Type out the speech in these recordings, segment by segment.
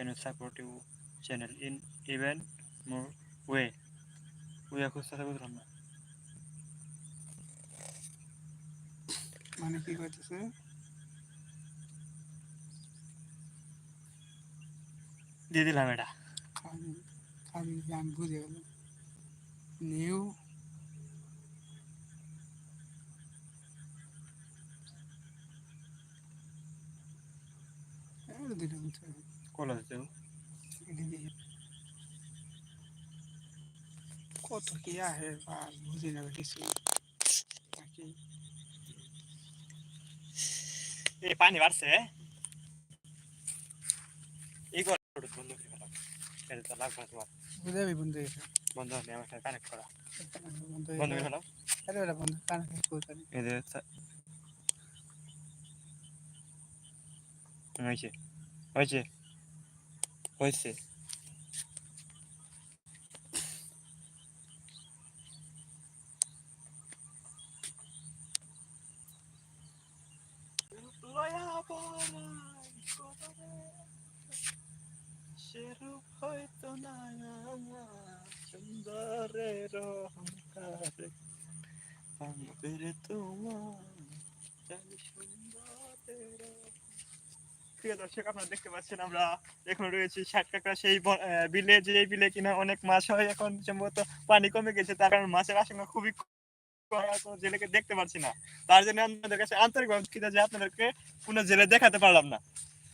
can you support your channel in even more way ওয়া খুঁজতে বুঝলাম না মানে কি করতেছে দিয়ে দিলাম এটা খালি খালি আমি বুঝে গেলাম নিউ দিলাম তো কলেজ দেব এটা দিয়ে কত কি আহে বা বুঝি না কিছু বাকি। এই পানি বাড়ছে এই কর বন্ধ করে ফেলাম এটা তো লাগবে তোমার বুঝাবি বন্ধু এটা বন্ধ হলে আমার সাথে কানেক্ট করা। বন্ধু করে ফেলাম আরে ওটা বন্ধু কানে করতে যে হয়েছে। হয়েছে। হয়েছে। না সুন্দরের অহংকারে। তোমার সুন্দরের প্রিয় দর্শক আপনারা দেখতে পাচ্ছেন আমরা এখন রয়েছি ষাট সেই বিলে। যে বিলে কিনা অনেক মাছ হয় এখন সম্ভবত পানি কমে গেছে তার কারণে মাছের আশঙ্কা খুবই জেলেকে দেখতে পারছি না। তার জন্য আপনাদের কাছে আন্তরিকভাবে দুঃখিত যে আপনাদেরকে কোনো জেলে দেখাতে পারলাম না।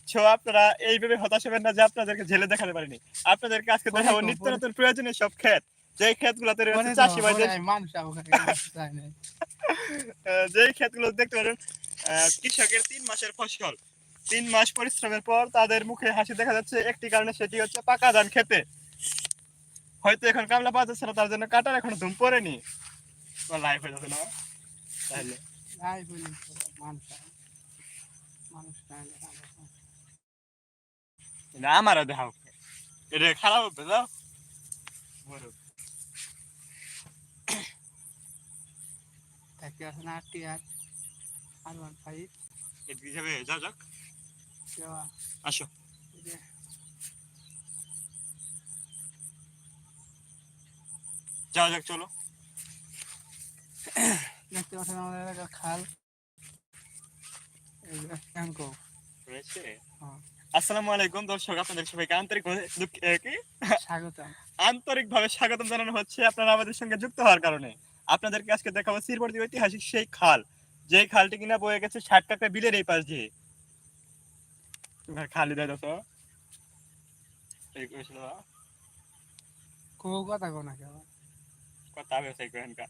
সো আপনারা এইভাবে হতাশ হবেন না যে আপনাদেরকে জেলে দেখাতে পারিনি। আপনাদেরকে আজকে দেখাবো নিত্য নতুন প্রয়োজনীয় সব ক্ষেত। যে ক্ষেতগুলোতে রয়েছে পরে তো- চাষি ভাইদের যেই ক্ষেতগুলো দেখতে পারেন আহ, কৃষকের তিন মাসের ফসল। তিন মাস পরিশ্রমের পর তাদের মুখে হাসি দেখা যাচ্ছে। একটি কারণে সেটি হচ্ছে পাকা ধান খেতে। হয়তো এখন কামলা পাওয়া যাচ্ছে না তার জন্য কাটার এখনও ধুম পড়েনি। লাইফ হয়ে যাচ্ছে না। তাহলে। আমারও দেখাও এটা খারাপ হবে যাও। R T R R one five. এদিকে যাবে যাও যাক আসো। এই যে যাও যাক চলো। দেখতে পাচ্ছেন আমাদের খাল। হ্যাঁ। আসসালামু আলাইকুম দর্শক আপনাদের সবাইকে আন্তরিক স্বাগতম। আন্তরিকভাবে স্বাগতম জানানো হচ্ছে আপনারা আমাদের সঙ্গে যুক্ত হওয়ার কারণে। আপনাদেরকে আজকে দেখাবো শ্রীবর্তী ঐতিহাসিক সেই খাল। যে খালটি কিনা বয়ে গেছে ষাট টাকা বিলের এই পাশ দিয়ে। খালি দেয় তো। কো কথা কো না কেউ কথা কা।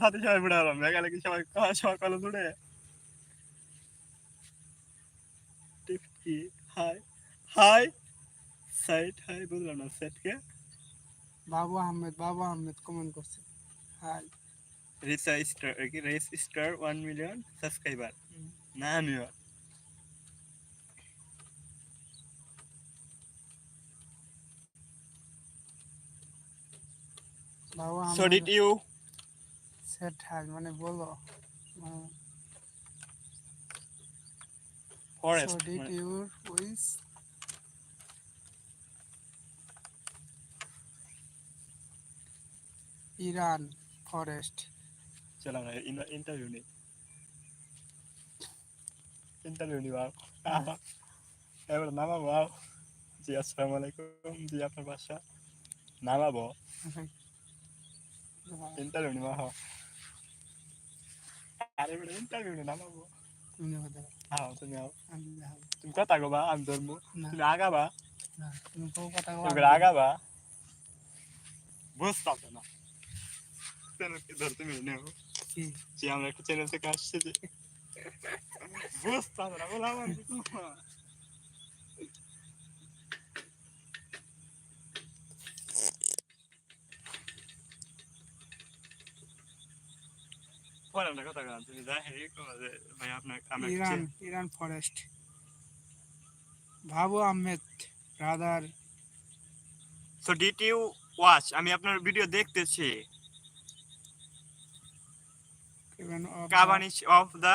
সাথে সবাই বুড়া হলাম মেঘালে কি সবাই সবাই কলে জুড়ে টিপকি হাই হাই সাইড হাই বুঝলাম না সেট কে? বাবু আহমেদ বাবু আহমেদ কমেন্ট করছে। হাই। রিচ স্টার কি race star one million subscriber. না Babu so did you set hi মানে বলো forest So did your wish? Iran forest. চলো আমরা ইন্টারভিউ নিই। ইন্টারভিউ নিই বাও এবার নামাবো জি আসসালামু আলাইকুম জি আপনার বাসা নামাবো ইন্টারভিউ নিবা হ্যাঁ আরে বেটা ইন্টারভিউ নামাবো তুমি হ্যাঁ তুমি আও তুমি কথা আমি ধরবো না তুমি আগাবা না তুমি কথা তুমি আগাবা বুঝতাম না চ্যানেলকে ধর তুমি নেও যে আমরা একটা চ্যানেল থেকে আসছে যে আপনার আমরা Iran forest Babu Ahmed brother so you watch আমি আপনার ভিডিও দেখতেছি। কাবানিশ অফ দা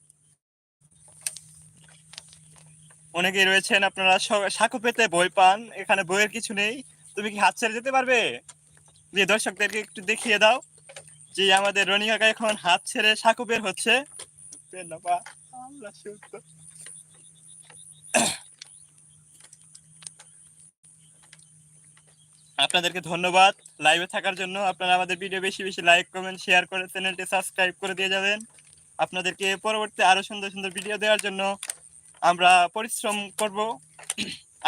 অনেকেই রয়েছেন, আপনারা সাঁকো পেতে বই পান, এখানে বইয়ের কিছু নেই। তুমি কি হাত ছেড়ে যেতে পারবে? যে দর্শকদেরকে একটু দেখিয়ে দাও যে আমাদের রনি কাকা এখন হাত ছেড়ে সাঁকো বের হচ্ছে। আপনাদেরকে ধন্যবাদ। লাইভে থাকার জন্য আপনারা আমাদের ভিডিও বেশি বেশি লাইক কমেন্ট শেয়ার করে চ্যানেলটি সাবস্ক্রাইব করে দিয়ে যাবেন। আপনাদেরকে পরবর্তী আরও সুন্দর সুন্দর ভিডিও দেওয়ার জন্য আমরা পরিশ্রম করব।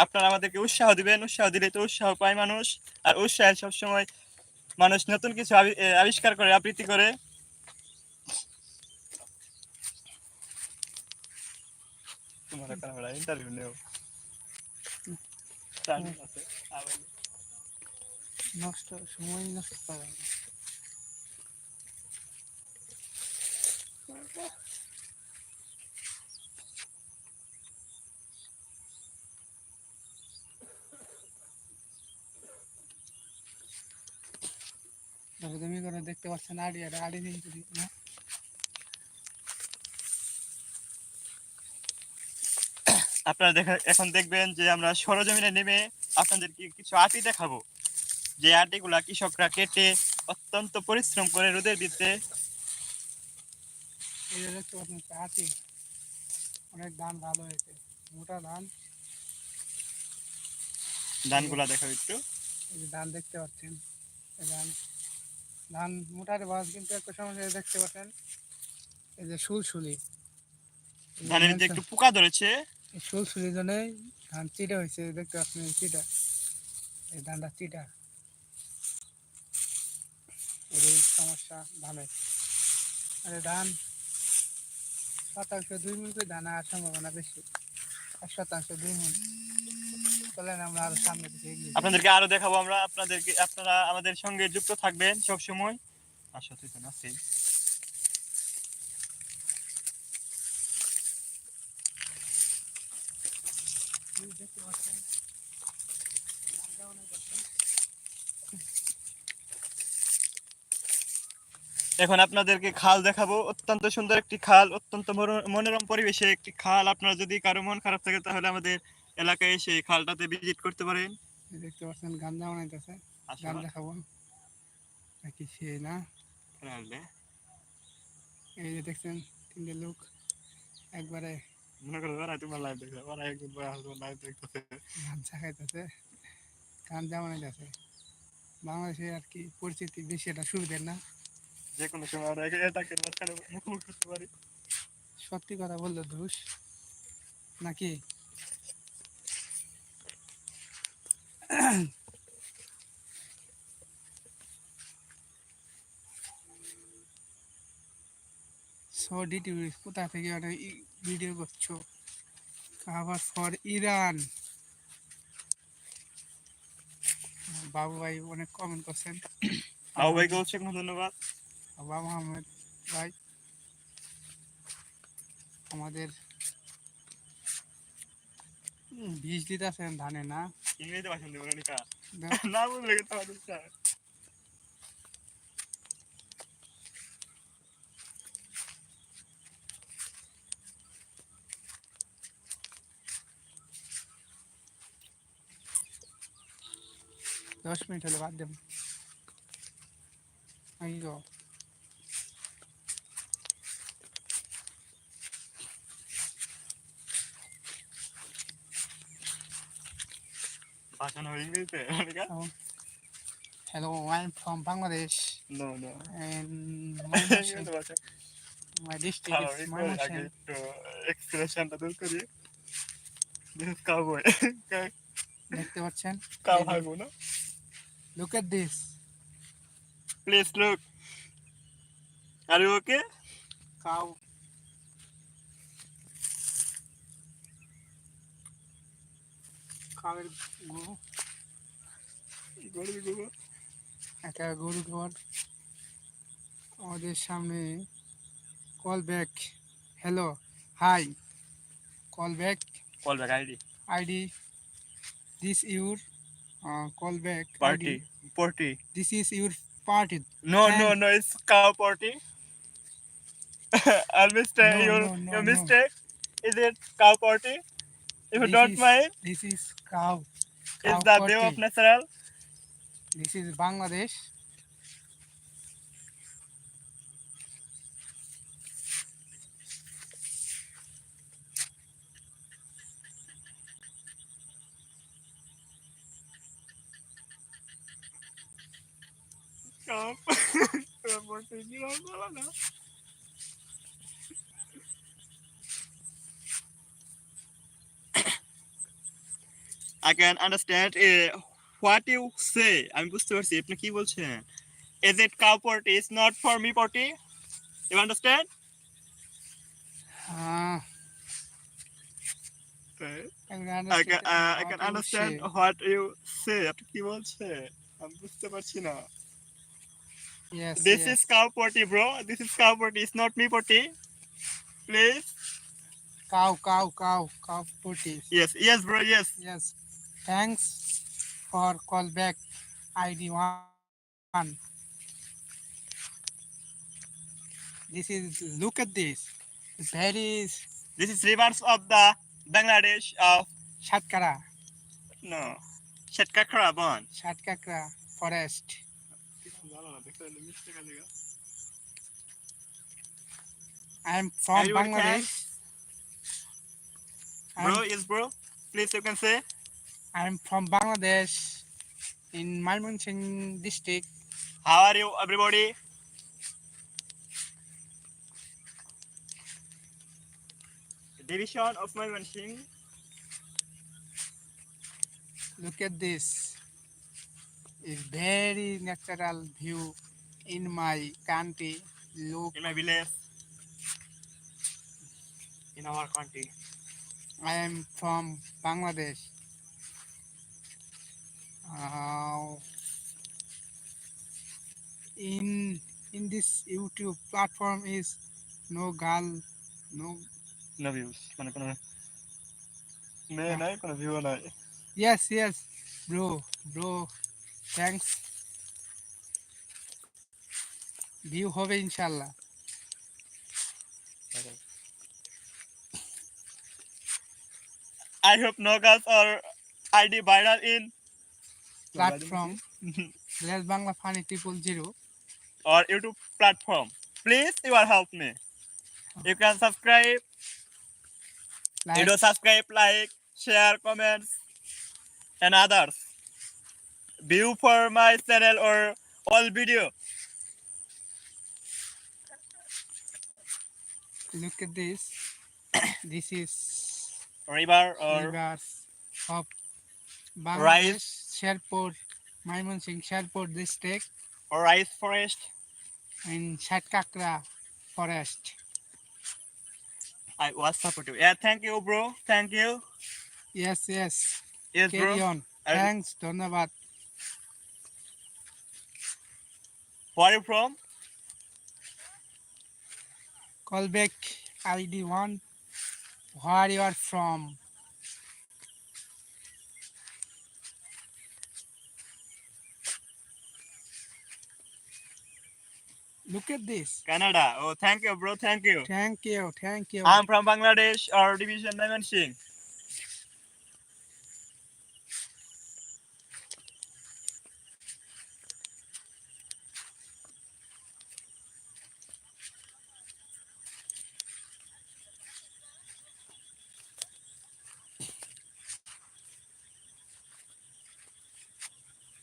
আপনারা আমাদেরকে উৎসাহ দিবেন উৎসাহ দিলে তো উৎসাহ পায় মানুষ। আর উৎসাহ সবসময় মানুষ নতুন কিছু আবিষ্কার করে আবৃত্তি করে। ইন্টারভিউ নেও নষ্ট সময় নষ্ট করা না। করে দেখতে পাচ্ছেন আড়ি আড়ি আড়ি দিন করি না আপনারা দেখা এখন দেখবেন যে আমরা সরজমিনে নেমে আপনাদেরকে কিছু আটি দেখাবো? যে আটিগুলা কৃষকরা কেটে অত্যন্ত পরিশ্রম করে রোদের পাচ্ছেন আটি। অনেক ধান ভালো হয়েছে। মোটা ধান। ধানগুলা দেখাবো একটু। ধান দেখতে পাচ্ছেন। ধান। ধান মোটার বাস কিন্তু একটা সমস্যা দেখতে পাচ্ছেন এই যে সুলসুলি। ধানের যে একটু পোকা ধরেছে। সুলসুলি জন্য ধান চিটা হয়েছে দেখতে পাচ্ছেন চিটা এই ধানটা চিটা। এর এই সমস্যা ধানের। আরে ধান শতাংশ দুই মন করে ধান আর সম্ভাবনা বেশি। আর শতাংশ দুই মন। আপনাদেরকে আরও দেখাবো, আমরা আপনাদেরকে, আপনারা আমাদের সঙ্গে যুক্ত থাকবেন সব সময় আচ্ছা তুই তো আছে। এখন আপনাদেরকে খাল দেখাবো, অত্যন্ত সুন্দর একটি খাল, অত্যন্ত মনোরম পরিবেশে একটি খাল। আপনারা যদি কারও মন খারাপ থাকে, তাহলে আমাদের এলাকায় এসে এই খালটাতে ভিজিট করতে পারেন? দেখতে পাচ্ছেন গান্দা বানাইতেছে। আসলে গান দেখাবো নাকি সে না? তাহলে এই যে দেখছেন তিনটে লোক একবারে মনে করো ওরা তোমার লাইভ দেখছে ওরা একজন বড় হাসবেন্ড লাইভ দেখতেছে। গান চাকাইতেছে গান জামাইতেছে বাংলাদেশে আর কি পরিস্থিতি বেশি একটা সুবিধার না? যে কোনো সময় আমরা এটাকে মুখোমুখি করতে পারি। সত্যি কথা বললে দোষ। নাকি? সৌদি টিভি কোথা থেকে একটা ভিডিও করছ আবার ফর ইরান বাবু ভাই অনেক কমেন্ট করছেন। বাবু ভাইকে হচ্ছে ধন্যবাদ। বাবা আহমেদ ভাই আমাদের বীজ দিতে আছেন ধানে না ইংরেজিতে ভাষণ দেবো নিকা দেখ, না বুঝলে কিন্তু আমাদের চায়। দশ মিনিট হলে বাদ দেব এই গো ভাষণ হবে ইংরেজিতে নিকা hello I am from Bangladesh no no and ইংরেজিতে my, ভাষণ my district খাওয়া is আগে Mymensingh. একটু এক্সপ্রেশনটা দূর করি দিস ইজ কাউবয় দেখতে পাচ্ছেন কাউ হাগু না look at this please look are you okay cow কাউয়ের গু গরু গরু একটা গরু ঘর আমাদের সামনে call back hello hi call back call back ID ID this your call back party party this is your party No, And- no, no, it's cow party. I'll mistake mistake is no, no, your If you don't is, mind. This is cow. cow is the day of natural. This is Bangladesh. Stop. I'm working you on know, no? I can understand uh, what you say. আমি বুঝতে পারছি আপনি কি বলছেন Is it cow party? It's not for me party. You understand? Ah, I can, uh, I can understand what you say. আপনি কি বলছেন আমি বুঝতে পারছি না Yes, This yes. is cow party, bro. This is cow party. It's not me party. Please. cow, cow, cow, cow potty. Yes, yes, bro. Yes. Yes. Thanks for call back ID one. This is look at this. Very This is rivers of the Bangladesh of Shatkara, no Shetkakra Bon. Shatkakra forest. I am from Bangladesh. Bro, yes, bro. Please, you can say. I am from Bangladesh in Malmunching district. How are you, everybody? Division of my machine. Look at this. It's very natural view in my country. Look, in my village, in our country. I am from Bangladesh. Uh, in in this YouTube platform is no girl, no No views. মানে কোনো মেয়ে নাই কোনো view নাই yes yes bro bro thanks view হবে ইনশাল্লাহ I hope no girls or ID viral in platform let bangla funny people zero or youtube platform please you are help me you can subscribe like. you do subscribe like share comments and others view for my channel or all video look at this this is river or river of Bangladesh. rice Sherpur, Maimansingh, Sherpur district. Rice forest. and Shatkakra forest. I was supportive. Yeah, thank you, bro. Thank you. Yes, yes. Yes, Carry bro. On. Are Thanks, Dhanabat. Where are you from? Call back ID1. Where you are from? Look at this. Canada. Oh, thank you, bro. Thank you. Thank you, thank you. I'm from Bangladesh our division Singh.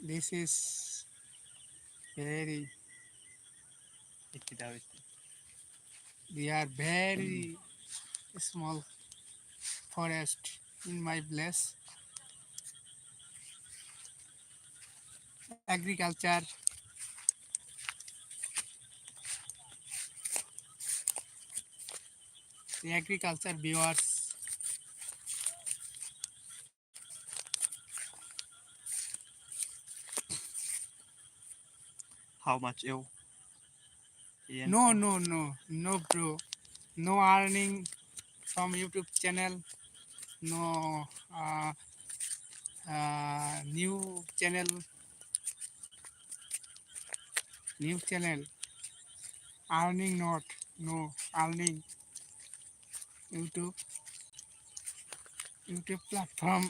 This is very, they are very small forest in my place. Agriculture. The agriculture viewers. how much you? No, no, no, no, bro. No earning from YouTube channel. No uh, uh, new channel. New channel. Earning not. No earning. YouTube. YouTube platform.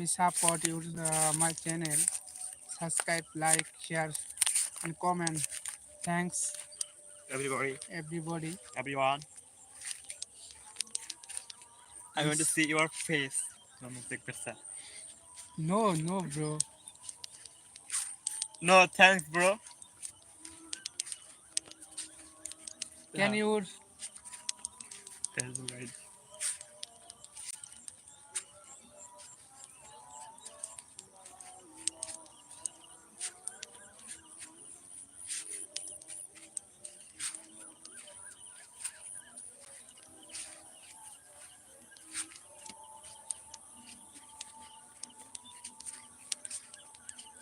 Please support your, uh, my channel. Subscribe, like, share, and comment. Thanks, everybody. Everybody. Everyone. I want to see your face. No, no, bro. No, thanks, bro. Can yeah. you tell the guys?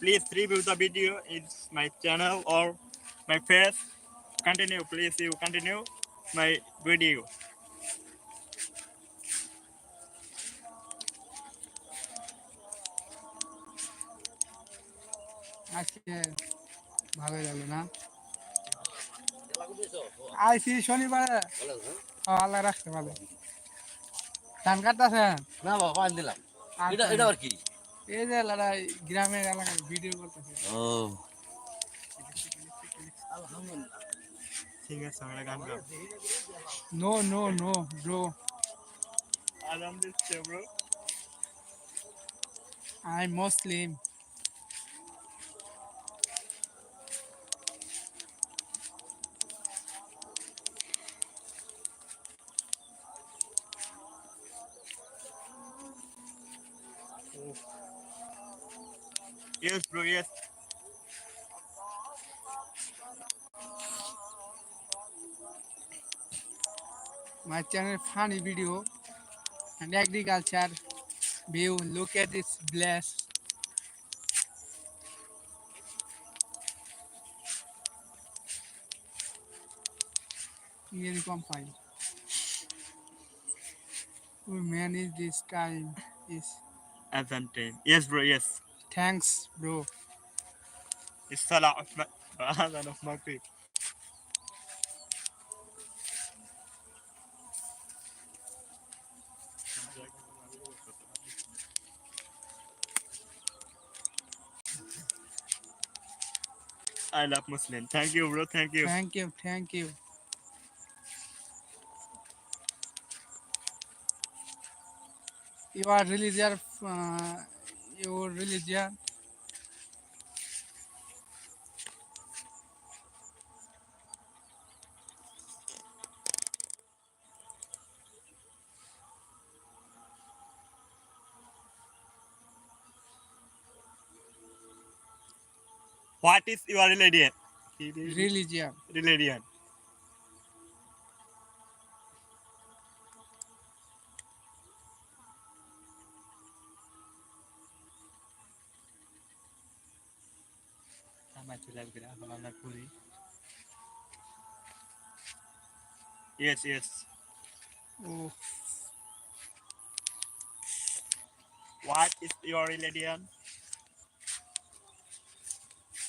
please review the video it's my channel or my face continue please you continue my video আজকে ভালোই লাগল না আইসি শনিবারে আল্লাহ রাখতে ভালো ধান কাটতেছেন না বাবা দিলাম এটা এটা আর কি এই যে লড়াই গ্রামের এলাকায় ভিডিও করতেছে। ও। ঠিক আছে আমরা গান গাও নো নো নো ব্রো আরাম দিচ্ছে ব্রো আই মুসলিম channel funny video and agriculture view. Look at this bless. Earcom file. We manage this time. Yes. Advantage. Yes, bro. Yes. Thanks, bro. it's a lot of my I love Muslim. Thank you, bro. Thank you. thank you thank you you are religious uh, your religion What is your religion? Religion. Yes, yes. Oh. What is your religion?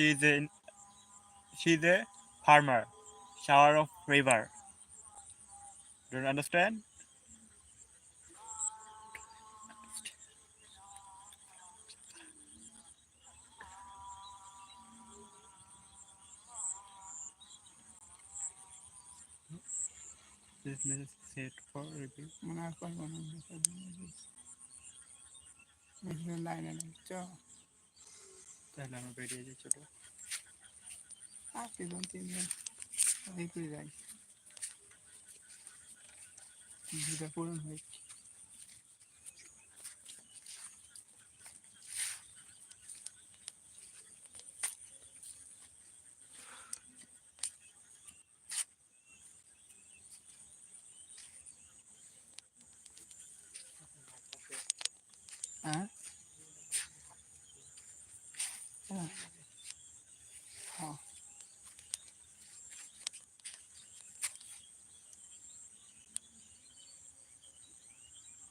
She's is a, she a farmer, shower of river. Don't understand? This is set for review. তাহলে আমরা বেরিয়ে যাই ছোট। আর তিনজন তিনজন এই করে যাই। দুটা পূরণ হয় হ্যাঁ হ্যাঁ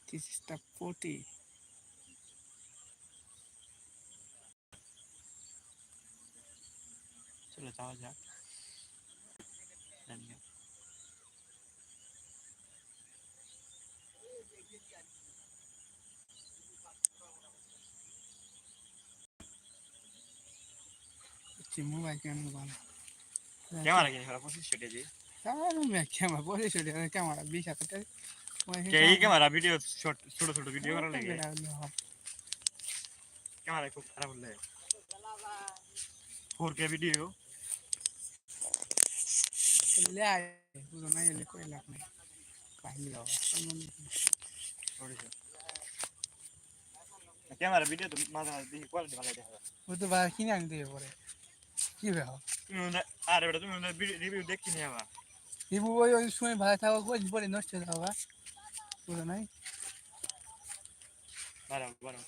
This is the 40. চলো যাওয়া যাক হচ্ছে মোবাইল কেন ভালো ক্যামেরা কিনে ফেলা পঁচিশশো কেজি। ক্যামেরা পঁচিশশো টাকা ক্যামেরা বিশ হাজার টাকা। এই ক্যামেরা ভিডিও ছোট ছোট ছোট ভিডিও করা লাগে। ক্যামেরা খুব খারাপ হলে। ফোর কে ভিডিও বুঝো না এলে কই লাভ নেই। পাইলে ক্যামেরা ভিডিও তো মাঝে মাঝে দেখি কোয়ালিটি ভালো দেখা যায়। ও তো ভাই কিনে আনি দিয়ে পরে। কি ভাই আরে বেটা তুমি রিভিউ দেখছি নি আবার রিবু ওই ওই সময় ভালো থাকো কই পরে নষ্ট হয়ে যাওয়া বুঝো নাই? বারো বারো